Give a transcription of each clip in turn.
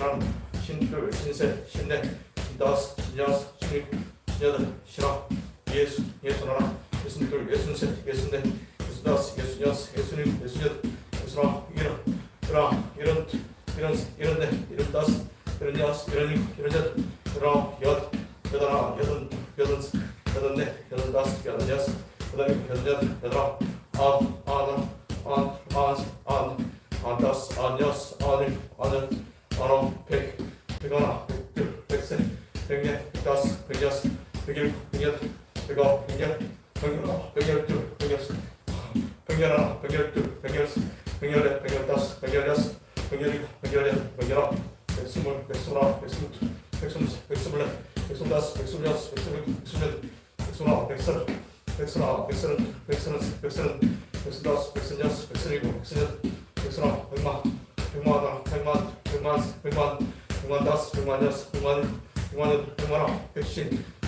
신한, 신둘, 신셋, 신넷, 신다섯, 신여섯, 신일곱, 신여덟, 신아홉, 예수, 예순하나, 예순둘, 예순셋, 예순넷, 예순다섯, 예순여섯, 예순일곱, 예순여덟, 예순아홉, 일흔, 일흔, 일흔, 일흔, 일흔넷, 일흔다섯, 일흔여섯, 일흔일곱, 일흔여덟, 일흔아홉, 여덟, 여덟하나, 여덟, 여덟, 여덟 넷, 여덟 다섯, 여덟 여섯, 여덟일곱, 여덟 여덟, 여덟아홉, 아홉, 아흔, 아흔, 아흔, 아흔, 아흔다섯, 아흔여섯, 아흔일곱, 아흔여덟, 백일곱, 백여덟, 백아홉, 백열, 백열하나, 백열둘, 백여섯, 백열하나, 백열둘, 백여섯, 백열넷, 백열다섯, 백열여섯, 백열일곱, 백열여덟, 백열아홉, 백스물, 백스물하나, 백스물둘, 백스물셋, 백스물넷, 백스물다섯, 백스물여섯, 백스물일곱, 백스물여덟, 백스물아홉, 백서른, 백서른하나, 백서른, 백서른셋, 백서른, 백서른다섯, 백서른여섯, 백서른일곱, 백서른여덟, 백서른아홉, 백만, 백만 하나, 백만, 백만, 백만, 백만 다섯, 백만 여섯, 백만, 백만여덟, 백만아홉, 백신,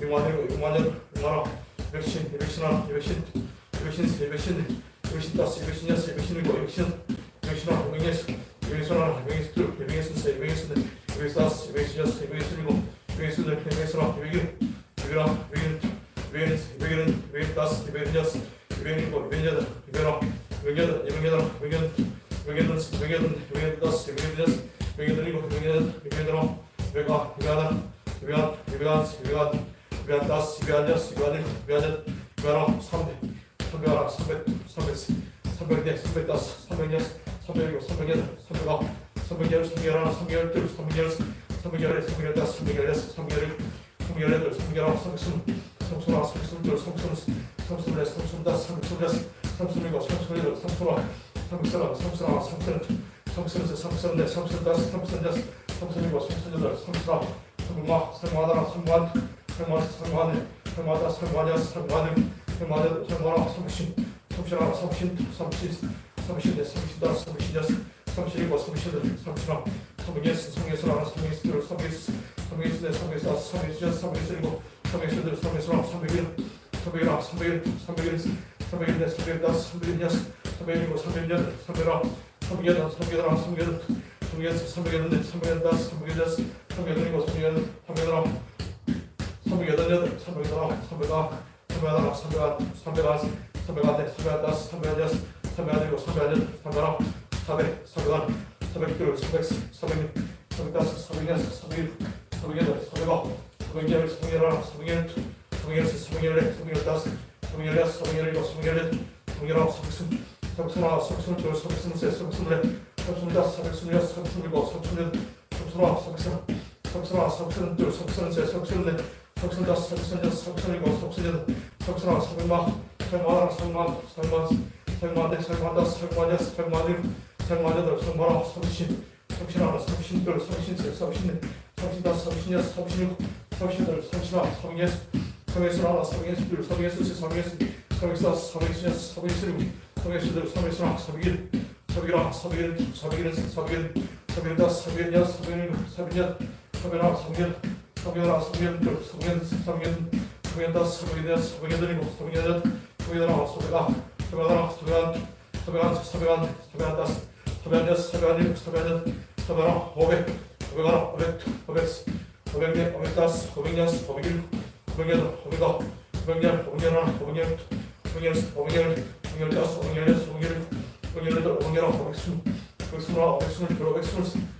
600, 600, 600, 200, 210, 210, 210, 210, 215, 216, 216, 216, 216, 216, 216, 216, 216, 216, 216, 216, 216, 216, 216, 216, Obrigado. 2배 한다 2배 한다 2배 한다 2배 한다 2배 하나 3배 3배 하나 3배 3배 3배 대 3배 다 3배 대 3배 6 3배 대 3배 가 3배 열 3배 하나 3배 열 2, 3배 열 3배 열 3배 열 3배 열 3배 열 3배 열 3배 하나 3배 성수나 성수들 성수는 성수네 성수다 성수네 성수이고 성수들 성수나 성수나 성수나 성수는 성수는 성수네 성수다 성수네 성수이고 성수들 성수나 성마 성마다나 성만 생마다 생마늘 생마다 생마냐 생마늘 생마다 생마라 성신 성신하라 성신 성신 성신대 성신다 성신자 성신이고 성신은 성신함 성예스 성예스라 성예스들 성예스 성예스대 성예사 성예스자 성예스이고 성예스들 성예스라 성예일 성예라 성예일 성예일 성예일대 성예다 성예냐 성예이고 성예냐 성예라 성예다 성예라 성예다 성예스 성예는 성예다 성예자 성예들이고 성예는 성예라 388, 389, 390, 391, 391, 391, 391, 391, 391, 391, 300, 301, 300, 300, 306, 305, 306, 306, 308, 309, 311, 311, 311, 311, 311, 315, 316, 317, 318, 319, 320, 329, 322, 323, 324, 325, 326, 327, 328, 329, 330, 331, 332, 333, 334, 335, 336, 337, 338, 339, 340, 341, 342, 343, 344, 345, 346, 347, 348, 349, 350, 351, 352, 353, 354, 355, 356, 357, 358, 359, 360, 361, 362, 363, 364, 365, 366, 367, 368, 369, 370, 371, 372, 373, 374, 375, 376, 377, 378, 379, 310, 311, 312, 313, 314, 315, 316, 317, 318, 319, 320, 321, 322, 323, 324, 325, 326, 327, 328, 329, 330, 331, 332, 333, 334, 335, 336, 337, 338, 339, 340, 341, 342, 343, 344, 345, 346, 300 석순자 석순자 석순이고 석순자 석순아 설마 설마 설마 설마 설마한데 설마한다 설마냐 설마들 설마자들 설마라 석신 석신하라 석신들 석신세 석신네 석신다 석신야 석신이고 석신들 석신아 성예수 성예수라라 성예수들 성예수세 성예수 성예수다 성예수냐 성예수리고 성예수들 성예수랑 성일 성일아 성일 성일은 성일 성일다 성일냐 성일이고 성일냐 성일아 성일 성현아 성현들 성현 성현 성현다 성현이다 성현들이고 성현다 성현아 성현아 성현아 성현 성현 성현 성현다 성현다 성현이고 성현다 성현아 오백 오백아 오백 오백 오백네 오백다스 오백냐스 오백일 오백여덟 오백아 오백열 오백열하나 오백열 오백열 오백열 오백열다스 오백열여섯 오백열 오백열여덟 오백열아 오백수 오백수나 오백수는 별로 오백수는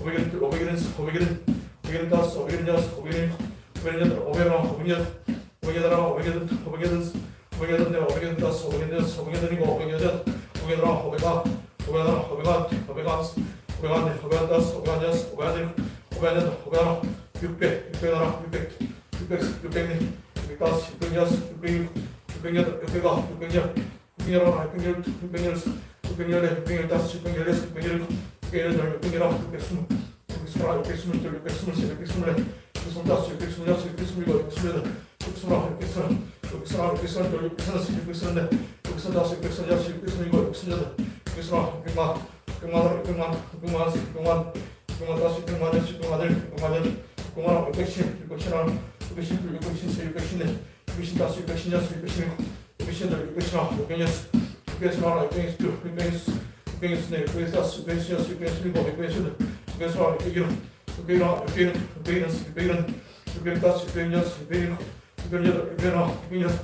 오백십하나 오백십 오백십 오백십네 오백십다섯 오백십여섯 오백십일곱 오백십여덟 오백십하나 오백여섯 오백여섯하나 오백여섯 오백여섯 오백여섯네 오백여섯다섯 오백여섯 오백여섯 오백여섯 오백여섯 오백일 오백일 오백일 오백일 오백일 오백일 다섯 오백일 여섯 오백일 오백일 여덟 오백일 오백일 오백여덟 오백여덟 오백여덟 오백여덟 오백여덟 다섯 오백여덟 오백여덟 일곱 오백여덟 오백여덟 오백아 오백아 오백아 오백아 오백아 오백아 다섯 오백아 여섯 오백아 일곱 오백아 여덟 오백아 육백 육백 하나 육백 육백 육백 육백 다섯 육백 여섯 육백 일곱 육백 여덟 육백아 육백 열 육백 열 하나 육백 열 육백 열 육백 열네 육백 열 다섯 육백 열 여섯 육백 열 일곱 여덟 육백 열 아홉 육백 스물 육백 스물 육백 스물 둘 육백 스물 셋 육백 스물 넷 육백 스물 다섯 육백 스물 여섯 육백 스물 일곱 육백 스물 여덟 육백 스물 아홉 육백 스물 육백 스물 하나 육백 스물 둘 육백 스물 셋 육백 스물 넷 육백 스물 다섯 육백 스물 여섯 육백 스물 일곱 육백 스물 여덟 육백 스물 아홉 육백만 하나 육백만 육백만 육백만 육백만 다섯 육백만 여섯 육백만 열 육백만 열 육백만 하나 육백십 육백십 하나 육백십 둘 육백십 셋 육백십 넷 육백십 다섯 육백십 여섯 육백십 일곱 육백십 여덟 육백십 하나 육백여섯 육백여섯 하나 육백여섯 둘 육백여 섯 육백여섯 넷 육백여섯 다섯 육백여섯 여섯 육백여섯 일곱 육백여섯 여덟 육백여섯 하나 육백일곱 육백일곱 육백일곱 육백일곱 육백일곱 육백일곱 다섯 육백여섯 육백일곱 육백여덟 육백하나 육백여섯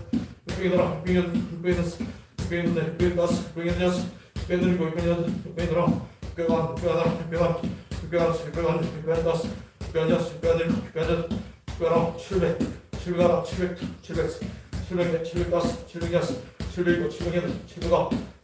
육백여덟 육백여덟 육백여섯 육백여덟 넷 육백여덟 다섯 육백여덟 여섯 육백여덟 일곱 육백여덟 육백여덟 육백한 육백하나 육백한 육백한 육백한 육백한 다섯 육백한 여섯 육백한 일곱 육백한 여덟 육백하나 칠백 칠백하나 칠백 칠백 칠백 넷 칠백 다섯 칠백 여섯 칠백 일곱 칠백 여덟 칠백 아홉 칠백 열 칠백 하나 칠백 열둘 칠백 열 칠백 열 칠백 열 다섯 칠백 열 여섯 칠백 열 일곱 칠백 여덟 칠백 열 아홉 칠백 스물 칠백 스물 하나 칠백 스물 둘 칠백 스물 셋 칠백 스물 넷 칠백 스물 다섯 칠백 스물 여섯 칠백 스물 일곱 칠백 스물 여덟 칠백 스물 아홉 칠백 스물 칠백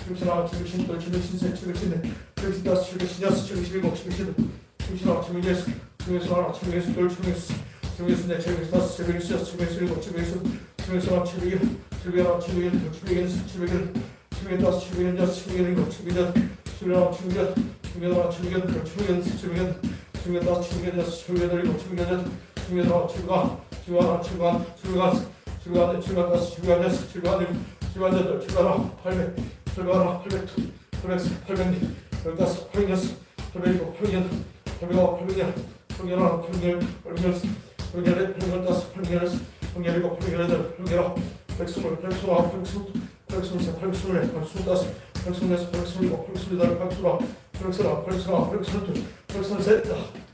출근신하 출근신도 출근신세 출근신네 출근신다스 출근신여스 출근신일곱 출근신은 출근신하 출근예수 출근신하 출근예수 돌 출근예수 출근예수네 출근신다스 출근신여스 출근신일곱 출근신 출근신하 출근일 출근하 출근일 출근예수 출근일 출근다스 출근여스 출근일곱 출근연 출근하 출근연 출근하 출근연 출근예수 출근연 출근다스 출근여스 출근일곱 출근연 출근하 출근 출근하 출근 출근 출근하네 출근다스 출근여스 출근일 출근여덟 출근하 팔백 800, 800, 800, 800, 15, 800, 800, 800, 800, 800, 800, 800, 800, 800, 815, 818, 819, 818, 819, 120, 129, 120, 123, 124, 125, 126, 127, 128, 129, 130, 131, 132, 133,